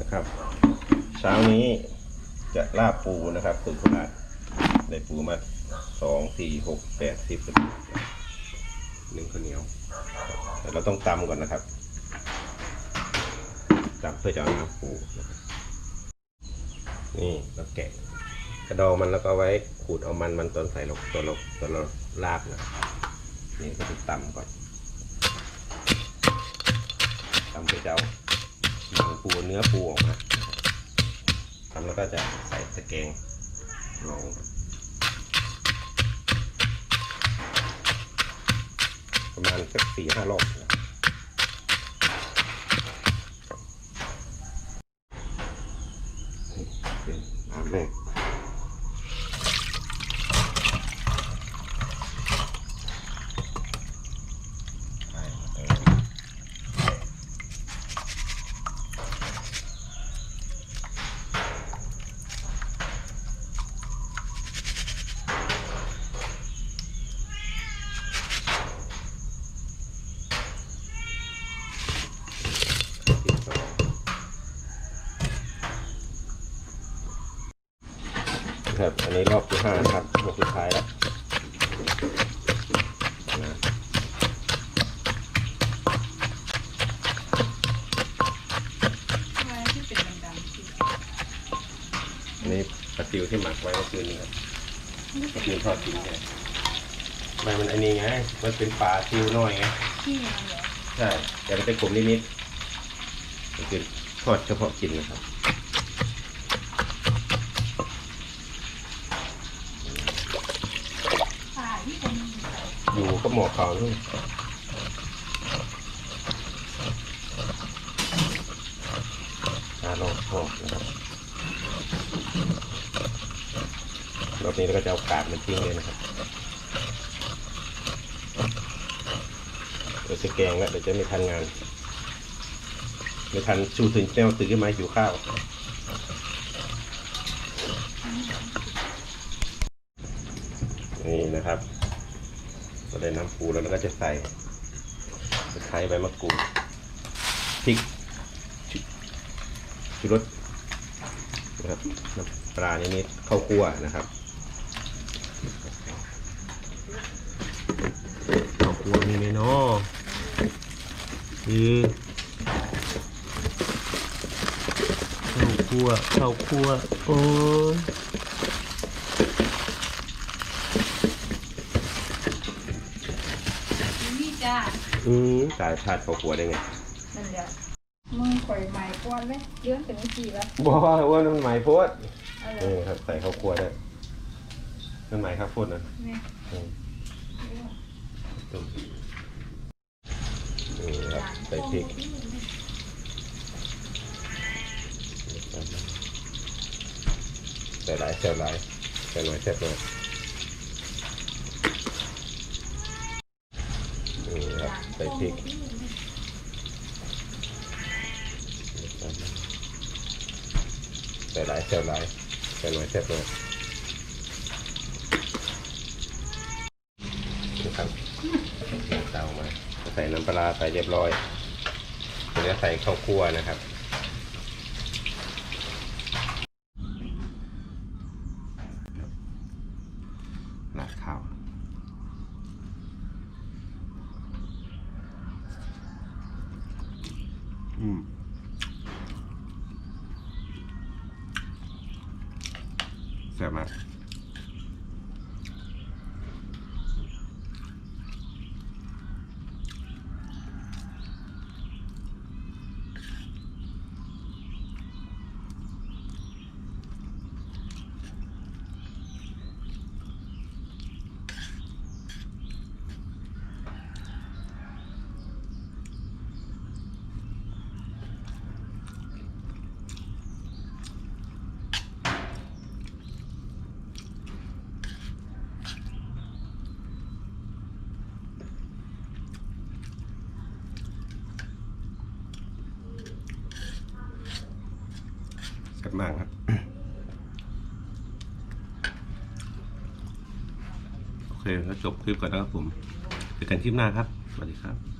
นะครับ เช้านี้จะลาบปูนะครับสูตรโคราชได้ปูมาสองสี่หกแปดสิบหนึ่งข้าวเหนียวแต่เราต้องตำก่อนนะครับตำเพื่อจะเอาน้ำปูนะนี่เราแกะกระดองมันแล้วก็ไว้ขูดเอามันมันตอนใส่ลงตอนเราตอนเราลาบนะนี่ก็จะตำก่อนตำเพื่อจะเอา ปูเนื้อปูออกมาทำแล้วก็จะใส่ตะแกรงลงประมาณสักสี่ห้ารอบนะน้ำแรกใช่เออ ครับ อันนี้รอบที่ห้านะครับรอบสุดท้ายแล้วนะอะไรที่เป็นดำๆที่อันนี้ปลาซิวที่หมักไว้เมื่อคืนนี้ครับปลาซิวทอดทิ้งไงไม่มันอันนี้ไง มันเป็นปลาซิวน้อยไงที่มันเหรอใช่แต่มันเป็นกลุ่มนิดๆมันคือทอดเฉพาะกินนะครับ อยู่ก็หมอกเขานู่นตาลองทอดนะครับรอบนี้เราก็จะเอากากมันทิ้งเลยนะครับเดี๋ยวจะแกงแล้วเดี๋ยวจะไม่ทันงาน ไม่ทันชูถึงแนวตื่นขึ้นมาอยู่ข้าวนี่นะครับ เราได้น้ำปูแล้วเราก็จะใส่ตะไคร้ใบมะกรูดพริกชุชูรสนะครับน้ำปลานิดๆข้าวคั่วนะครับข้าวคั่วมีไหมเนาะคือข้าวคั่วข้าวคั่วโอ้ยาอืมตายพลาดข้าวคั่วได้ไงนั่นแหละมึงข่อยใหม่ก้อนไหมเลื่อนเป็นกี่แล้วบอกว่าว่ามันหมายโพดอะไรเออครับใส่ข้าวคั่วได้มันหมายข้าวโพดนะเนี่ยอืมตุ่มนี่ครับใส่พริกใส่หลายแซ่บหลายใส่หน่อยแซ่บหน่อยนี่ ครับใส่พริกใส่หลายแซ่บหลายใส่หน่อยแซ่บหน่อยนะครับเตามาใส่น้ำปลาใส่เรียบร้อยเดี๋ยวใส่ข้าวคั่วนะครับ หลัดข้าว อืมแซ่บมาก แซ่บมากครับโอเคแล้วจบคลิปก่อนนะครับผมเจอกันคลิปหน้าครับสวัสดีครับ